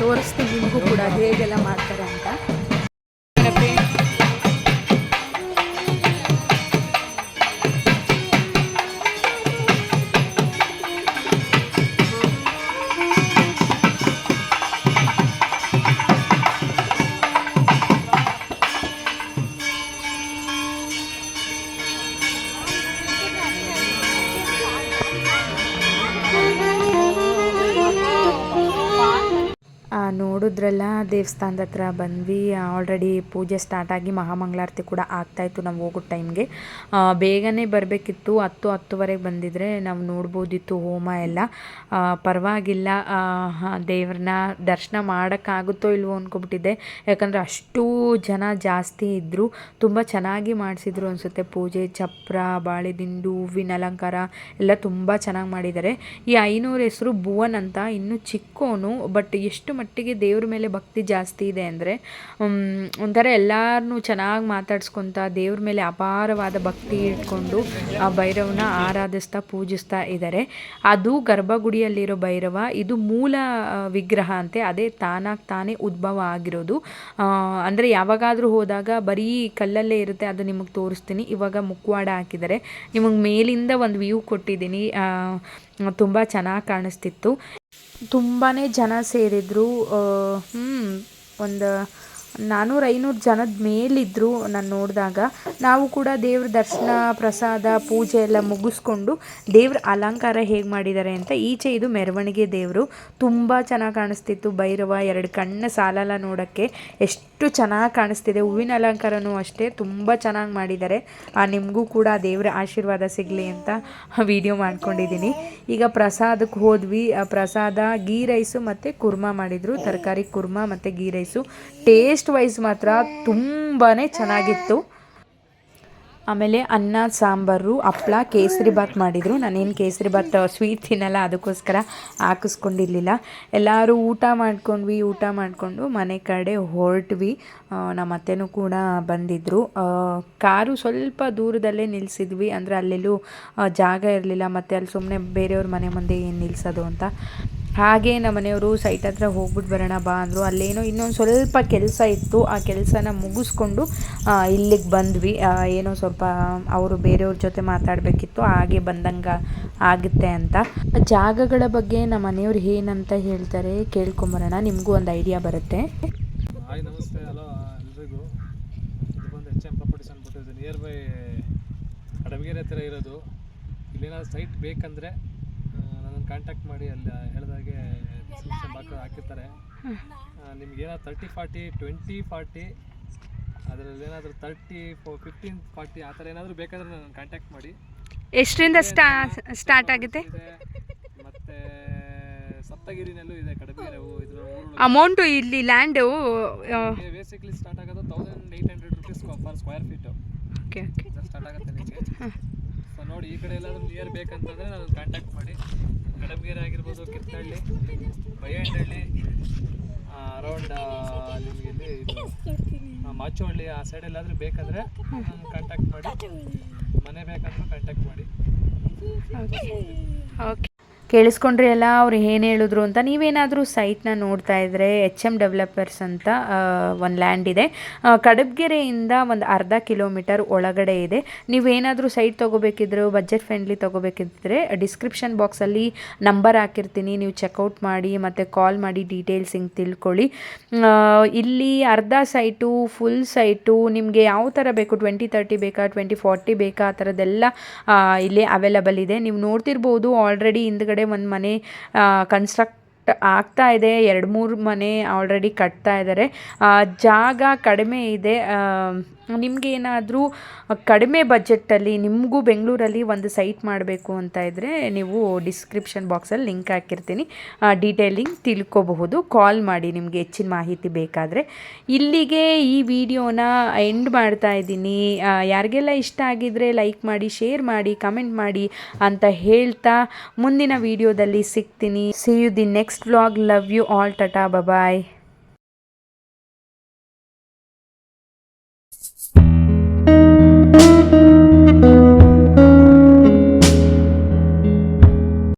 A: ತೋರಿಸ್ತೀವಿ ನಿಮಗೂ ಕೂಡ ಹೇಗೆಲ್ಲ ಮಾಡ್ತಾರೆ ಅಂತ. ದೇವಸ್ಥಾನದ ಹತ್ರ ಬಂದ್ವಿ. ಆಲ್ರೆಡಿ ಪೂಜೆ ಸ್ಟಾರ್ಟ್ ಆಗಿ ಮಹಾಮಂಗಳಾರತಿ ಕೂಡ ಆಗ್ತಾಯಿತ್ತು ನಾವು ಹೋಗೋ ಟೈಮ್ಗೆ ಬೇಗನೆ ಬರಬೇಕಿತ್ತು. ಹತ್ತು, ಹತ್ತುವರೆಗೆ ಬಂದಿದ್ರೆ ನಾವು ನೋಡ್ಬೋದಿತ್ತು ಹೋಮ ಎಲ್ಲ. ಪರವಾಗಿಲ್ಲ. ದೇವ್ರನ್ನ ದರ್ಶನ ಮಾಡೋಕ್ಕಾಗುತ್ತೋ ಇಲ್ವೋ ಅಂದ್ಕೊಬಿಟ್ಟಿದ್ದೆ ಯಾಕಂದರೆ ಅಷ್ಟು ಜನ ಜಾಸ್ತಿ ಇದ್ದರು ತುಂಬ ಚೆನ್ನಾಗಿ ಮಾಡಿಸಿದ್ರು ಅನಿಸುತ್ತೆ. ಪೂಜೆ, ಚಪ್ರ ಬಾಳೆದಿಂಡು ಹೂವಿನ ಅಲಂಕಾರ ಎಲ್ಲ ತುಂಬ ಚೆನ್ನಾಗಿ ಮಾಡಿದ್ದಾರೆ. ಈ ಐನೂರು ಹೆಸರು ಭುವನ್ ಅಂತ. ಇನ್ನೂ ಚಿಕ್ಕೋನು, ಬಟ್ ಎಷ್ಟು ಮಟ್ಟಿಗೆ ದೇವ್ರ ಮೇಲೆ ಭಕ್ತಿ ಜಾಸ್ತಿ ಇದೆ ಅಂದರೆ ಒಂಥರ ಎಲ್ಲರನ್ನೂ ಚೆನ್ನಾಗಿ ಮಾತಾಡ್ಸ್ಕೊತ ದೇವ್ರ ಮೇಲೆ ಅಪಾರವಾದ ಭಕ್ತಿ ಇಟ್ಕೊಂಡು ಆ ಭೈರವನ ಆರಾಧಿಸ್ತಾ ಪೂಜಿಸ್ತಾ ಇದ್ದಾರೆ ಅದು ಗರ್ಭಗುಡಿಯಲ್ಲಿರೋ ಭೈರವ, ಇದು ಮೂಲ ವಿಗ್ರಹ ಅಂತೆ, ಅದೇ ತಾನಾಗಿ ತಾನೇ ಉದ್ಭವ ಆಗಿರೋದು. ಅಂದರೆ ಯಾವಾಗಾದರೂ ಹೋದಾಗ ಬರೀ ಕಲ್ಲಲ್ಲೇ ಇರುತ್ತೆ, ಅದು ನಿಮಗೆ ತೋರಿಸ್ತೀನಿ. ಇವಾಗ ಮುಖವಾಡ ಹಾಕಿದ್ದಾರೆ ನಿಮಗೆ ಮೇಲಿಂದ ಒಂದು ವ್ಯೂ ಕೊಟ್ಟಿದ್ದೀನಿ ತುಂಬ ಚೆನ್ನಾಗಿ ಕಾಣಿಸ್ತಿತ್ತು. ತುಂಬಾ ಜನ ಸೇರಿದ್ರು ಹ್ಮ್ ಒಂದು ನಾನ್ನೂರು ಐನೂರು ಜನದ ಮೇಲಿದ್ದರು ನಾನು ನೋಡಿದಾಗ. ನಾವು ಕೂಡ ದೇವ್ರ ದರ್ಶನ, ಪ್ರಸಾದ, ಪೂಜೆ ಎಲ್ಲ ಮುಗಿಸ್ಕೊಂಡು ದೇವ್ರ ಅಲಂಕಾರ ಹೇಗೆ ಮಾಡಿದ್ದಾರೆ ಅಂತ ಈಚೆ ಇದು ಮೆರವಣಿಗೆ ದೇವರು. ತುಂಬ ಚೆನ್ನಾಗಿ ಕಾಣಿಸ್ತಿತ್ತು ಭೈರವ, ಎರಡು ಕಣ್ಣು ಸಾಲಲ್ಲ ನೋಡೋಕ್ಕೆ. ಎಷ್ಟು ಚೆನ್ನಾಗಿ ಕಾಣಿಸ್ತಿದೆ, ಹೂವಿನ ಅಲಂಕಾರನೂ ಅಷ್ಟೇ, ತುಂಬ ಚೆನ್ನಾಗಿ ಮಾಡಿದ್ದಾರೆ. ನಿಮಗೂ ಕೂಡ ದೇವರ ಆಶೀರ್ವಾದ ಸಿಗಲಿ ಅಂತ ವಿಡಿಯೋ ಮಾಡ್ಕೊಂಡಿದ್ದೀನಿ ಈಗ ಪ್ರಸಾದಕ್ಕೆ ಹೋದ್ವಿ. ಆ, ಪ್ರಸಾದ, ಗೀ ರೈಸು ಮತ್ತು ಕುರ್ಮಾ ಮಾಡಿದರು. ತರಕಾರಿ, ಕುರ್ಮಾ ಮತ್ತು ಗೀ ರೈಸು. ಟೇಸ್ಟ್ ವೈಸ್ ಮಾತ್ರ ತುಂಬಾ ಚೆನ್ನಾಗಿತ್ತು. ಆಮೇಲೆ ಅನ್ನ, ಸಾಂಬಾರು, ಹಪ್ಳ, ಕೇಸರಿ ಬಾತ್ ಮಾಡಿದರು. ನಾನೇನು ಕೇಸರಿ ಬಾತ್ ಸ್ವೀಟ್ ತಿನ್ನಲ್ಲ, ಅದಕ್ಕೋಸ್ಕರ ಹಾಕಿಸ್ಕೊಂಡಿರಲಿಲ್ಲ. ಎಲ್ಲರೂ ಊಟ ಮಾಡ್ಕೊಂಡ್ವಿ, ಊಟ ಮಾಡಿಕೊಂಡು ಮನೆ ಕಡೆ ಹೊರಟ್ವಿ. ನಮ್ಮ ಅತ್ತೆನೂ ಕೂಡ ಬಂದಿದ್ದರು ಕಾರು ಸ್ವಲ್ಪ ದೂರದಲ್ಲೇ ನಿಲ್ಲಿಸಿದ್ವಿ ಅಂದರೆ ಅಲ್ಲೆಲ್ಲೂ ಜಾಗ ಇರಲಿಲ್ಲ. ಮತ್ತು ಅಲ್ಲಿ ಸುಮ್ಮನೆ ಬೇರೆಯವ್ರ ಮನೆ ಮುಂದೆ ಏನು ನಿಲ್ಲಿಸೋದು ಅಂತ. ಹಾಗೆ ನಮ್ಮ ಮನೆಯವರು ಸೈಟ್ ಹತ್ರ ಹೋಗ್ಬಿಟ್ಟು ಬರೋಣ ಬಾ ಅಂದರು. ಅಲ್ಲೇನೋ ಇನ್ನೊಂದು ಸ್ವಲ್ಪ ಕೆಲಸ ಇತ್ತು. ಆ ಕೆಲಸನ ಮುಗಿಸ್ಕೊಂಡು ಇಲ್ಲಿಗೆ ಬಂದ್ವಿ. ಏನೋ ಸ್ವಲ್ಪ ಅವರು ಬೇರೆಯವ್ರ ಜೊತೆ ಮಾತಾಡಬೇಕಿತ್ತು. ಹಾಗೆ ಬಂದಂಗೆ ಆಗುತ್ತೆ ಅಂತ. ಜಾಗಗಳ ಬಗ್ಗೆ ನಮ್ಮ ಮನೆಯವ್ರು ಏನಂತ ಹೇಳ್ತಾರೆ ಕೇಳ್ಕೊಂಬರೋಣ. ನಿಮಗೂ ಒಂದು ಐಡಿಯಾ ಬರುತ್ತೆ.
D: ಇರೋದು. ಇಲ್ಲೇನಾದ್ರು ಸೈಟ್ ಬೇಕಂದರೆ ಕಾಂಟ್ಯಾಕ್ಟ್ ಮಾಡಿ ಅಲ್ಲಿ ಹೇಳಿದಾಗೆ ಹಾಗೆ ಹಾಕಿರ್ತಾರೆ. ನಿಮ್ಗೆ ಏನಾದ್ರು ತರ್ಟಿ ಫಾರ್ಟಿ ಟ್ವೆಂಟಿ ಫಾರ್ಟಿ ಅದರಲ್ಲಿ ಏನಾದರೂ ತರ್ಟಿ ಫಿಫ್ಟೀನ್ ಫಾರ್ಟಿ ಆ ಥರ ಏನಾದರೂ ಬೇಕಾದರೆ ನಾನು ಕಾಂಟ್ಯಾಕ್ಟ್ ಮಾಡಿ.
A: ಎಷ್ಟರಿಂದ ಸ್ಟಾ ಸ್ಟಾರ್ಟ್ ಆಗುತ್ತೆ?
D: ಮತ್ತೆ ಸಪ್ತಗಿರಿನಲ್ಲೂ ಇದೆ ಕಡಿಮೆ
A: ಅಮೌಂಟು ಇಲ್ಲಿ ಲ್ಯಾಂಡು
D: ಬೇಸಿಕ್ಲಿ ಸ್ಟಾರ್ಟ್ ಆಗೋದು thousand eight hundred rupees per square feet
A: okay okay
D: start ಆಗುತ್ತೆ ನಿಮಗೆ. ಸೊ ನೋಡಿ ಈ ಕಡೆ ಎಲ್ಲಾದರೂ ನಿಯರ್ ಬೇಕಂತಂದರೆ ನಾನು ಕಾಂಟ್ಯಾಕ್ಟ್ ಮಾಡಿ. ಕಡಬಗೆರೆ ಆಗಿರ್ಬೋದು ಕಿತ್ತಹಳ್ಳಿ ಬೈಯಂಡಹಳ್ಳಿ ಅರೌಂಡ್ ನಿಮಗೆ ಇದು ಮಾಚೋಹಳ್ಳಿ ಆ ಸೈಡ್ ಎಲ್ಲಾದರೂ ಬೇಕಂದರೆ ಕಾಂಟ್ಯಾಕ್ಟ್ ಮಾಡಿ. ಮನೆ ಬೇಕಂದ್ರೆ ಕಾಂಟ್ಯಾಕ್ಟ್ ಮಾಡಿ.
A: ಓಕೆ ಕೇಳಿಸ್ಕೊಂಡ್ರಿ ಎಲ್ಲ ಅವ್ರು ಏನು ಹೇಳಿದ್ರು ಅಂತ. ನೀವೇನಾದರೂ ಸೈಟ್ನ ನೋಡ್ತಾ ಇದ್ದರೆ ಎಚ್ ಎಂ ಡೆವಲಪರ್ಸ್ ಅಂತ ಒಂದು ಲ್ಯಾಂಡ್ ಇದೆ. ಕಡಬಗೆರೆಯಿಂದ ಒಂದು ಅರ್ಧ ಕಿಲೋಮೀಟರ್ ಒಳಗಡೆ ಇದೆ. ನೀವೇನಾದರೂ ಸೈಟ್ ತೊಗೋಬೇಕಿದ್ರು ಬಜೆಟ್ ಫ್ರೆಂಡ್ಲಿ ತೊಗೋಬೇಕಿದ್ರೆ ಡಿಸ್ಕ್ರಿಪ್ಷನ್ ಬಾಕ್ಸಲ್ಲಿ ನಂಬರ್ ಹಾಕಿರ್ತೀನಿ. ನೀವು ಚೆಕ್ಔಟ್ ಮಾಡಿ, ಮತ್ತು ಕಾಲ್ ಮಾಡಿ ಡೀಟೇಲ್ಸ್ ಹಿಂಗೆ ತಿಳ್ಕೊಳ್ಳಿ. ಇಲ್ಲಿ ಅರ್ಧ ಸೈಟು ಫುಲ್ ಸೈಟು ನಿಮಗೆ ಯಾವ ಥರ ಬೇಕು? ಟ್ವೆಂಟಿ ತರ್ಟಿ ಬೇಕಾ? ಟ್ವೆಂಟಿ ಫಾರ್ಟಿ ಬೇಕಾ? ಆ ಥರದ್ದೆಲ್ಲ ಇಲ್ಲಿ ಅವೈಲಬಲ್ ಇದೆ. ನೀವು ನೋಡ್ತಿರ್ಬೋದು ಆಲ್ರೆಡಿ ಹಿಂದ್ಗಡೆ ಒಂದು ಮನೆ ಕನ್ಸ್ಟ್ರಕ್ಟ್ ಆಗ್ತಾ ಇದೆ, ಎರಡು ಮೂರು ಮನೆ ಆಲ್ರೆಡಿ ಕಟ್ತಾ ಇದ್ದಾರೆ ಜಾಗ ಕಡಿಮೆ ಇದೆ. ನಿಮಗೇನಾದರೂ ಕಡಿಮೆ ಬಜೆಟಲ್ಲಿ ನಿಮಗೂ ಬೆಂಗಳೂರಲ್ಲಿ ಒಂದು ಸೈಟ್ ಮಾಡಬೇಕು ಅಂತ ಇದ್ದರೆ ನೀವು ಡಿಸ್ಕ್ರಿಪ್ಷನ್ ಬಾಕ್ಸಲ್ಲಿ ಲಿಂಕ್ ಹಾಕಿರ್ತೀನಿ. ಡೀಟೇಲಿಂಗ್ ತಿಳ್ಕೊಬಹುದು. ಕಾಲ್ ಮಾಡಿ ನಿಮಗೆ ಹೆಚ್ಚಿನ ಮಾಹಿತಿ ಬೇಕಾದರೆ. ಇಲ್ಲಿಗೆ ಈ ವಿಡಿಯೋನ ಎಂಡ್ ಮಾಡ್ತಾ ಇದ್ದೀನಿ. ಯಾರಿಗೆಲ್ಲ ಇಷ್ಟ ಆಗಿದರೆ ಲೈಕ್ ಮಾಡಿ ಶೇರ್ ಮಾಡಿ ಕಮೆಂಟ್ ಮಾಡಿ ಅಂತ ಹೇಳ್ತಾ ಮುಂದಿನ ವಿಡಿಯೋದಲ್ಲಿ ಸಿಗ್ತೀನಿ. See you the next next vlog. Love you all. Tata. Bye bye